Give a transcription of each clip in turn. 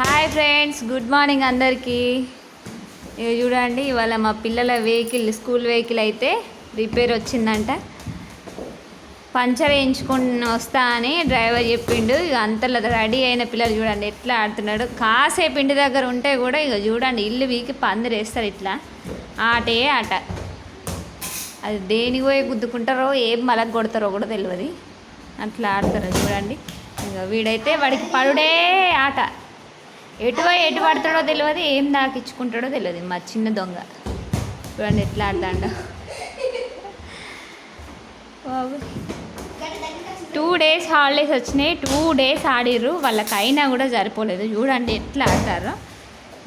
Hi friends good morning అందరికీ. ఇక చూడండి ఇవాళ మా పిల్లల వెహికల్ స్కూల్ వెహికల్ అయితే రిపేర్ వచ్చిందంట. పంచర్ వేయించుకుని వస్తా అని డ్రైవర్ చెప్పిండు. ఇక అంతలో రెడీ అయిన పిల్లలు చూడండి ఎట్లా ఆడుతున్నాడు. కాసేపు ఇంటి దగ్గర ఉంటే కూడా ఇక చూడండి ఇల్లు వీకి పందిరి వేస్తారు ఇట్లా. ఆటే ఆట. అది దేని పోయి గుద్దుకుంటారో ఏం మలక్ కొడతారో కూడా తెలియదు అట్లా ఆడతారు చూడండి. ఇంకా వీడైతే వాడికి పడుడే ఆట. ఎటు ఎటు పడతాడో తెలియదు ఏం దాకిచ్చుకుంటాడో తెలియదు మా చిన్న దొంగ. చూడండి ఎట్లా ఆడతాడో. బాబు. టూ డేస్ హాలిడేస్ వచ్చినాయి. టూ డేస్ ఆడిర్రు. వాళ్ళకి అయినా కూడా సరిపోలేదు. చూడండి ఎట్లా ఆడతారో.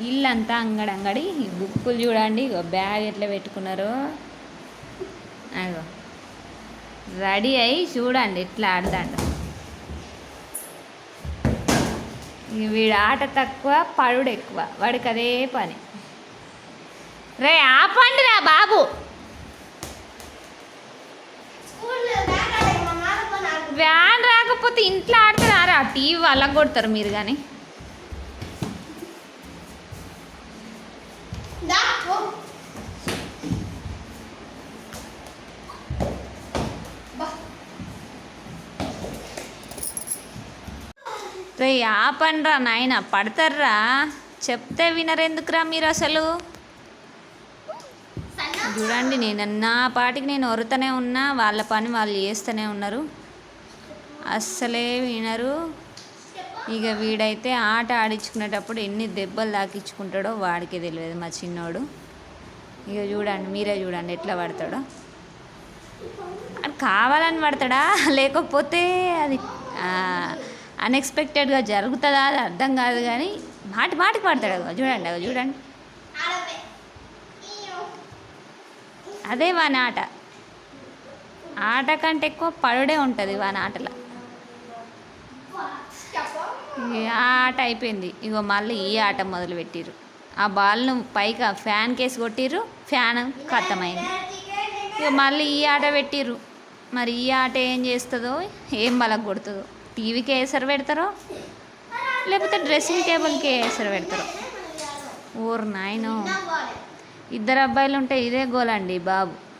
ఇల్లంతా అంగడి అంగడి బుక్కులు చూడండి. ఇగో బ్యాగ్ ఎట్లా పెట్టుకున్నారో. అగో. రెడీ అయ్యి చూడండి ఎట్లా ఆడతాడు. వీడు ఆట తక్కువ పడుడు ఎక్కువ. వాడికి అదే పని. రే ఆపండి రా బాబు. వ్యాన్ రాకపోతే ఇంట్లో ఆడతారా టీవీ అలా కొడతారు మీరు కానీ రే ఆపండ్రా నాయన పడతారా చెప్తే వినరెందుకురా మీరు అసలు? చూడండి నేను నా పాటికి నేను ఒరుతూనే ఉన్నా వాళ్ళ పని వాళ్ళు చేస్తూనే ఉన్నారు. అస్సలే వినరు. ఇక వీడైతే ఆట ఆడించుకునేటప్పుడు ఎన్ని దెబ్బలు తాకించుకుంటాడో వాడికే తెలియదు మా చిన్నోడు. ఇక చూడండి మీరే చూడండి ఎట్లా పడతాడో. అది కావాలని పడతాడా? లేకపోతే అది అన్ఎక్స్పెక్టెడ్గా జరుగుతుందా అది అర్థం కాదు కానీ మాటి మాటికి పడతాడు చూడండి అగో చూడండి. అదే వాని ఆట. ఆట కంటే ఎక్కువ పడుడే ఉంటుంది వాని ఆటలో. ఆ ఆట అయిపోయింది. ఇగో మళ్ళీ ఈ ఆట మొదలు పెట్టిర్రు. ఆ బాల్ను పైగా ఫ్యాన్ కేసి కొట్టిర్రు ఫ్యాన్ ఖతమైంది ఇక మళ్ళీ ఈ ఆట పెట్టిర్రు. మరి ఈ ఆట ఏం చేస్తుందో ఏం బలకు కొడుతుందో టీవీకి ఏసరు పెడతారో? లేకపోతే డ్రెస్సింగ్ టేబుల్కి ఏసరు పెడతారో? ఓర్ నాయనో. ఇద్దరు అబ్బాయిలు ఉంటే ఇదే గోలండి బాబు.